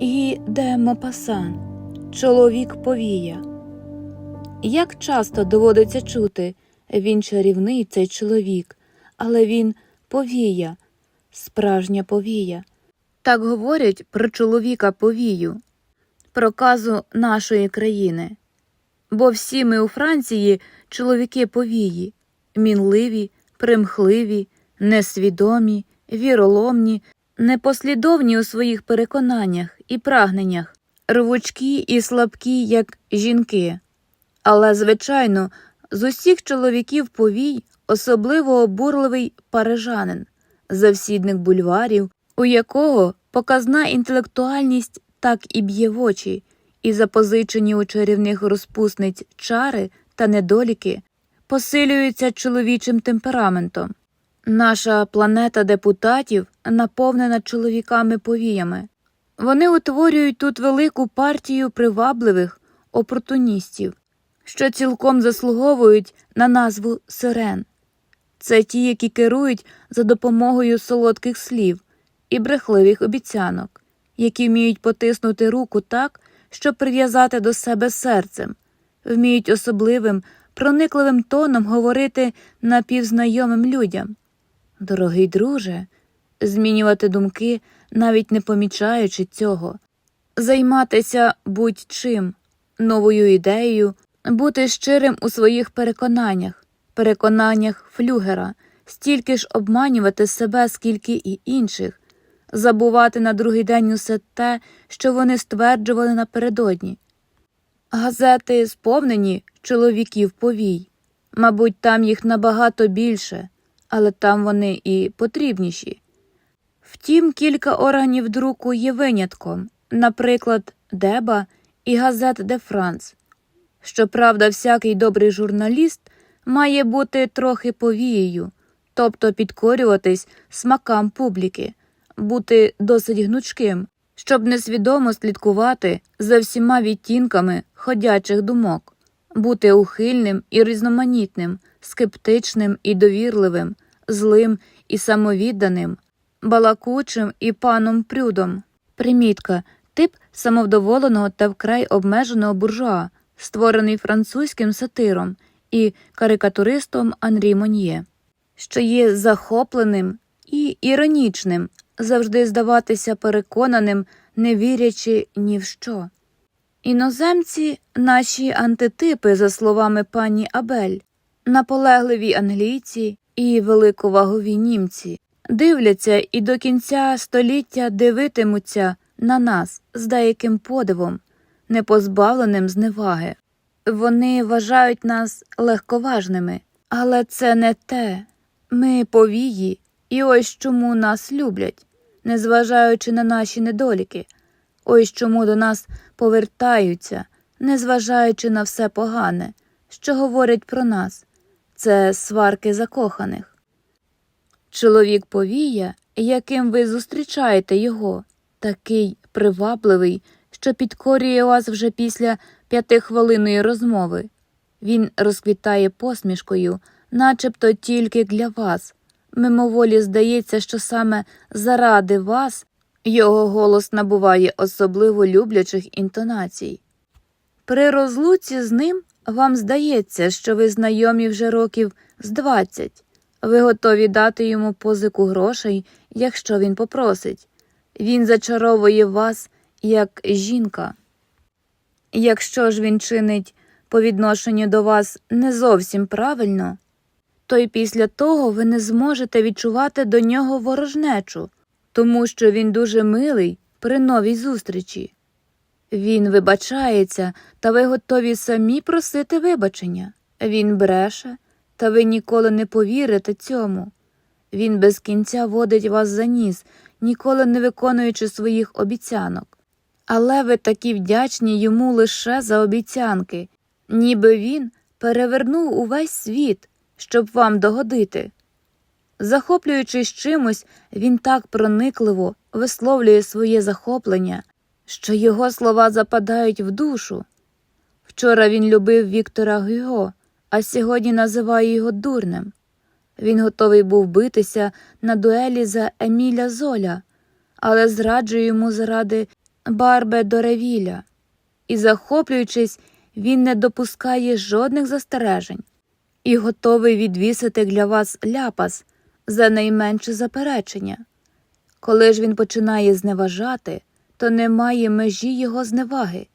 І де Мопасан, чоловік повія. Як часто доводиться чути, він чарівний цей чоловік, але він повія, справжня повія. Так говорять про чоловіка повію, проказу нашої країни. Бо всі ми у Франції чоловіки повії, мінливі, примхливі, несвідомі, віроломні, непослідовні у своїх переконаннях і прагненнях, рвучкі і слабкі, як жінки. Але, звичайно, з усіх чоловіків повій особливо обурливий парижанин, завсідник бульварів, у якого показна інтелектуальність так і б'є в очі, і запозичені у чарівних розпусниць чари та недоліки посилюються чоловічим темпераментом. Наша планета депутатів наповнена чоловіками повіями. Вони утворюють тут велику партію привабливих опортуністів, що цілком заслуговують на назву сирен. Це ті, які керують за допомогою солодких слів і брехливих обіцянок, які вміють потиснути руку так, щоб прив'язати до себе серцем, вміють особливим, проникливим тоном говорити напівзнайомим людям. Дорогий друже, змінювати думки, навіть не помічаючи цього, займатися будь-чим, новою ідеєю, бути щирим у своїх переконаннях, переконаннях флюгера, стільки ж обманювати себе, скільки і інших, забувати на другий день усе те, що вони стверджували напередодні. Газети сповнені чоловіків повій, мабуть, там їх набагато більше, але там вони і потрібніші. Втім, кілька органів друку є винятком, наприклад, Деба і газет Де Франс. Щоправда, всякий добрий журналіст має бути трохи повією, тобто підкорюватись смакам публіки, бути досить гнучким, щоб несвідомо слідкувати за всіма відтінками ходячих думок, бути ухильним і різноманітним, скептичним і довірливим, злим і самовідданим, балакучим і паном прюдом. Примітка тип самовдоволеного та вкрай обмеженого буржуа, створений французьким сатиром і карикатуристом Анрі Мон'є, що є захопленим і іронічним, завжди здаватися переконаним, не вірячи ні в що. Іноземці наші антитипи, за словами пані Абель, наполегливі англійці і великовагові німці, дивляться і до кінця століття дивитимуться на нас з деяким подивом, не позбавленим зневаги. Вони вважають нас легковажними, але це не те. Ми повії, і ось чому нас люблять, незважаючи на наші недоліки, ось чому до нас повертаються, незважаючи на все погане, що говорять про нас, це сварки закоханих. Чоловік повія, яким ви зустрічаєте його, такий привабливий, що підкорює вас вже після п'ятихвилинної розмови. Він розквітає посмішкою, начебто тільки для вас. Мимоволі здається, що саме заради вас його голос набуває особливо люблячих інтонацій. При розлуці з ним вам здається, що ви знайомі вже років з двадцять. Ви готові дати йому позику грошей, якщо він попросить. Він зачаровує вас як жінка. Якщо ж він чинить по відношенню до вас не зовсім правильно, то й після того ви не зможете відчувати до нього ворожнечу, тому що він дуже милий при новій зустрічі. Він вибачається, та ви готові самі просити вибачення. Він бреше, та ви ніколи не повірите цьому. Він без кінця водить вас за ніс, ніколи не виконуючи своїх обіцянок. Але ви такі вдячні йому лише за обіцянки, ніби він перевернув увесь світ, щоб вам догодити. Захоплюючись чимось, він так проникливо висловлює своє захоплення, що його слова западають в душу. Вчора він любив Віктора Гюго, а сьогодні називає його дурнем. Він готовий був битися на дуелі за Еміля Золя, але зраджує йому заради Барбе до Ревіля, і, захоплюючись, він не допускає жодних застережень і готовий відвісити для вас ляпас за найменше заперечення. Коли ж він починає зневажати, то немає межі його зневаги,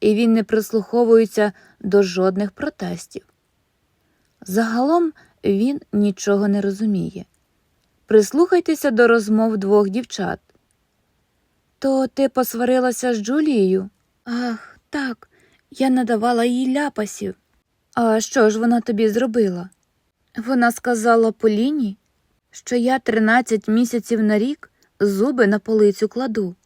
і він не прислуховується до жодних протестів. Загалом він нічого не розуміє. Прислухайтеся до розмов двох дівчат. То ти посварилася з Джулією? Ах, так, я надавала їй ляпасів. А що ж вона тобі зробила? Вона сказала Поліні, що я 13 місяців на рік зуби на полицю кладу,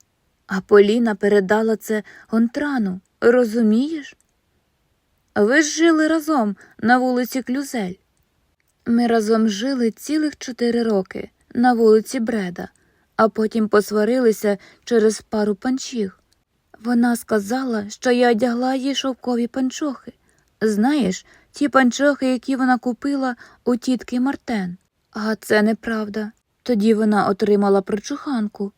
а Поліна передала це Гонтрану, розумієш? Ви ж жили разом на вулиці Клюзель. Ми разом жили цілих чотири роки на вулиці Бреда, а потім посварилися через пару панчіх. Вона сказала, що я одягла їй шовкові панчохи. Знаєш, ті панчохи, які вона купила у тітки Мартен. А це неправда. Тоді вона отримала прочуханку.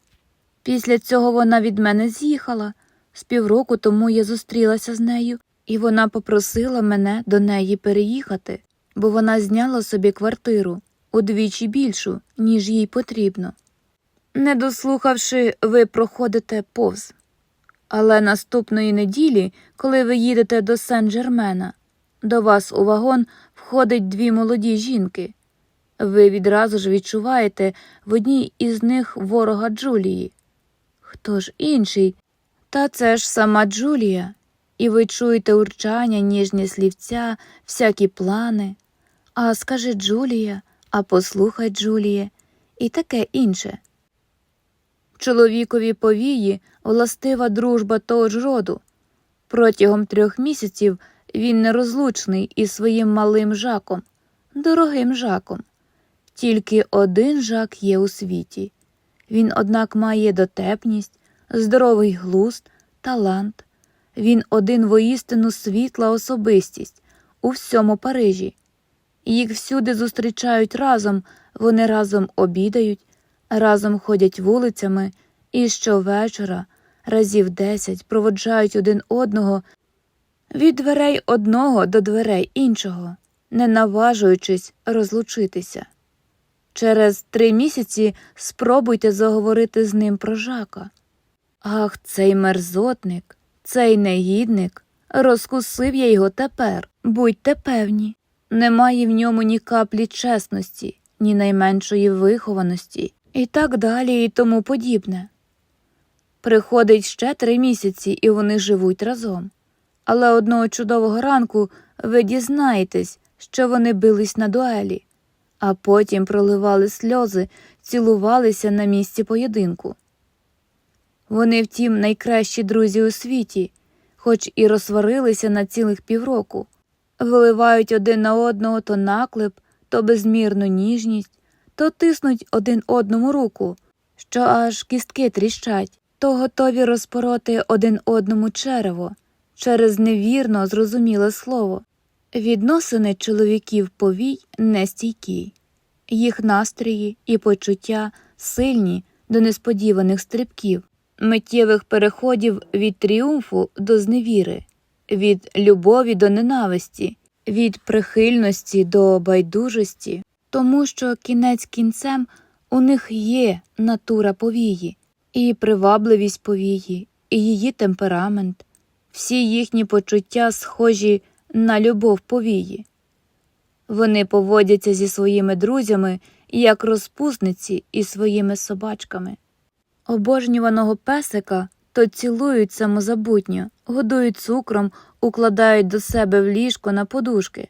Після цього вона від мене з'їхала. З півроку тому я зустрілася з нею, і вона попросила мене до неї переїхати, бо вона зняла собі квартиру удвічі більшу, ніж їй потрібно. Не дослухавши, ви проходите повз. Але наступної неділі, коли ви їдете до Сен-Жермена, до вас у вагон входить дві молоді жінки. Ви відразу ж відчуваєте в одній із них ворога Джулії. Хто ж інший? Та це ж сама Джулія, і ви чуєте урчання, ніжні слівця, всякі плани. А скажи Джулія, а послухай Джуліє, і таке інше. Чоловікові повії властива дружба того ж роду. Протягом трьох місяців він нерозлучний із своїм малим жаком, дорогим жаком. Тільки один жак є у світі. Він, однак, має дотепність, здоровий глузд, талант. Він один воістину світла особистість у всьому Парижі. Їх всюди зустрічають разом, вони разом обідають, разом ходять вулицями і щовечора, разів десять, проводжають один одного від дверей одного до дверей іншого, не наважуючись розлучитися. Через три місяці спробуйте заговорити з ним про жака. Ах, цей мерзотник, цей негідник, розкусив я його тепер, будьте певні. Немає в ньому ні каплі чесності, ні найменшої вихованості, і так далі, і тому подібне. Приходить ще три місяці, і вони живуть разом. Але одного чудового ранку ви дізнаєтесь, що вони бились на дуелі, а потім проливали сльози, цілувалися на місці поєдинку. Вони, втім, найкращі друзі у світі, хоч і розсварилися на цілих півроку, виливають один на одного то наклеп, то безмірну ніжність, то тиснуть один одному руку, що аж кістки тріщать, то готові розпороти один одному черево через невірно зрозуміле слово. Відносини чоловіків повій нестійкі, їх настрої і почуття сильні до несподіваних стрибків, миттєвих переходів від тріумфу до зневіри, від любові до ненависті, від прихильності до байдужості, тому що кінець кінцем у них є натура повії, і привабливість повії, і її темперамент, всі їхні почуття схожі на любов повії. Вони поводяться зі своїми друзями, як розпусниці із своїми собачками. Обожнюваного песика то цілують самозабутньо, годують цукром, укладають до себе в ліжко на подушки,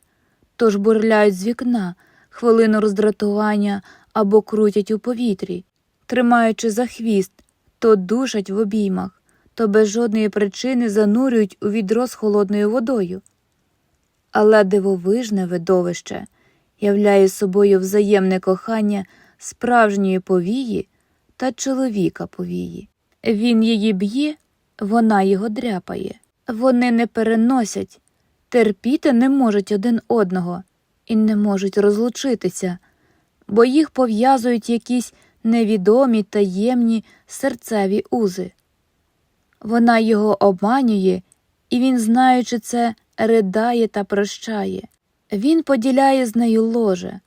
тож бурляють з вікна, хвилину роздратування або крутять у повітрі, тримаючи за хвіст, то душать в обіймах, то без жодної причини занурюють у відро з холодною водою. Але дивовижне видовище являє собою взаємне кохання справжньої повії та чоловіка повії. Він її б'є, вона його дряпає. Вони не переносять, терпіти не можуть один одного і не можуть розлучитися, бо їх пов'язують якісь невідомі таємні серцеві узи. Вона його обманює, і він, знаючи це, ридає та прощає. Він поділяє з нею ложе,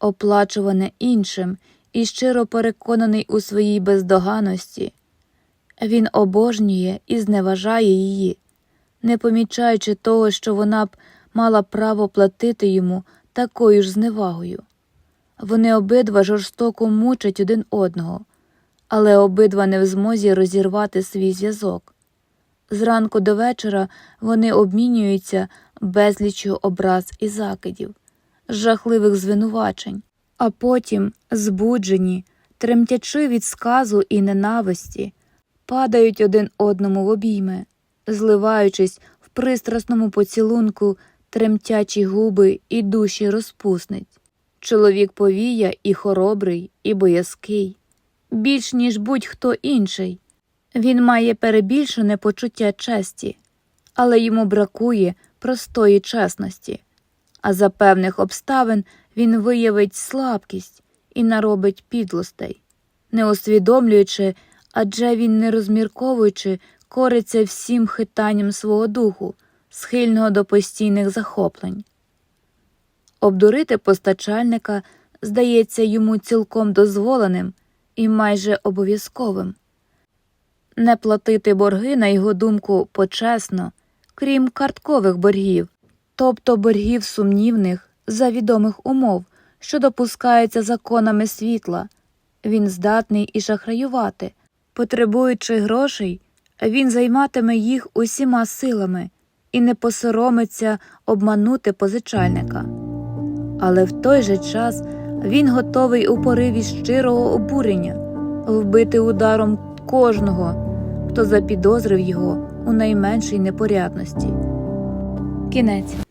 оплачуване іншим і щиро переконаний у своїй бездоганості. Він обожнює і зневажає її, не помічаючи того, що вона б мала право платити йому такою ж зневагою. Вони обидва жорстоко мучать один одного, але обидва не в змозі розірвати свій зв'язок. Зранку до вечора вони обмінюються безліччю образ і закидів, жахливих звинувачень, а потім, збуджені, тремтячи від сказу і ненависті, падають один одному в обійми, зливаючись в пристрасному поцілунку тремтячі губи і душі розпусниць. Чоловік повія і хоробрий, і боязкий, більш ніж будь-хто інший. Він має перебільшене почуття честі, але йому бракує простої чесності, а за певних обставин він виявить слабкість і наробить підлостей, не усвідомлюючи, адже він, не розмірковуючи, кориться всім хитанням свого духу, схильного до постійних захоплень. Обдурити постачальника здається йому цілком дозволеним і майже обов'язковим. Не платити борги, на його думку, почесно, крім карткових боргів, тобто боргів сумнівних за відомих умов, що допускаються законами світла. Він здатний і шахраювати. Потребуючи грошей, він займатиме їх усіма силами і не посоромиться обманути позичальника. Але в той же час він готовий у пориві щирого обурення вбити ударом кожного, хто запідозрив його у найменшій непорядності. Кінець